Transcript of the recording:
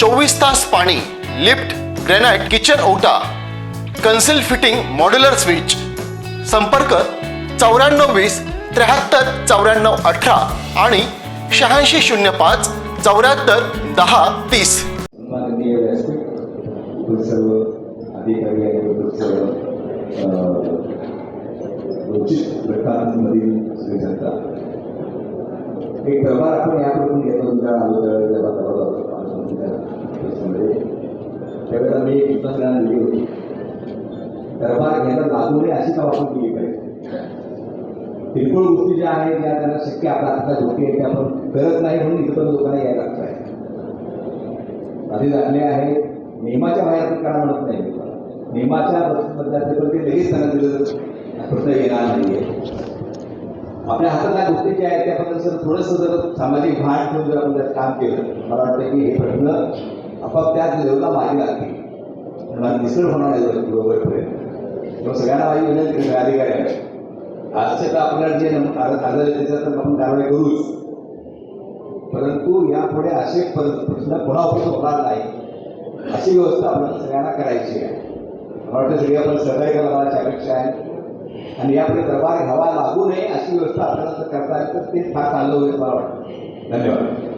चोवीस तास पाणी लिफ्ट ग्रेनाइट किचन ओटा कन्सिल फिटिंग मॉड्युलर स्विच. संपर्क चौऱ्याण्णव वीस त्र्याहत्तर चौऱ्याण्णव अठरा आणि शहाऐंशी शून्य पाच चौऱ्याहत्तर दहा तीस. एक प्रभार आपण याकडून घेतो तुमच्या अगोदर त्यावेळेला मी एक दिली होती. दरबार घ्यायला लागू नये अशी का आपण केली पाहिजे. किरकोळ गोष्टी ज्या आहेत ज्या त्यांना शक्य आपल्या हातात गोष्टी आहेत त्या आपण करत नाही म्हणून इथं पण लोकांना यायला लागत आहे. आधी लागले आहे नियमाच्या बाहेर काढा म्हणत नाही नियमाच्या बद्दल पण ते लगेच त्यांना दिलं प्रश्न येणार नाहीये. आपल्या हातातल्या गोष्टी ज्या आहेत त्याबद्दल सर थोडंसं जर सामाजिक भान ठेवून जर आपण त्यात काम केलं मला वाटतं की हे प्रश्न आपाप त्याच लेवलला मागे लागतील. मला निसर्ग होणार आहे बरोबरपर्यंत तेव्हा सगळ्यांना माझी विनंती आहे, अधिकारी आहे आजच्या तर आपल्याला जे नम- आजार आहे त्याच्यात तर आपण कारवाई करूच. परंतु यापुढे असे पर- प्रश्न पुन्हा उपस्थित होणार नाही अशी व्यवस्था आपल्याला सगळ्यांना करायची आहे. मला वाटतं सगळी आपण सहकार्य करायची अपेक्षा आहे. आणि यापुढे दरबार घ्यावा लागू नये अशी व्यवस्था आपल्याला जर करता आली तर ते फार चांगलं होईल मला वाटतं. धन्यवाद.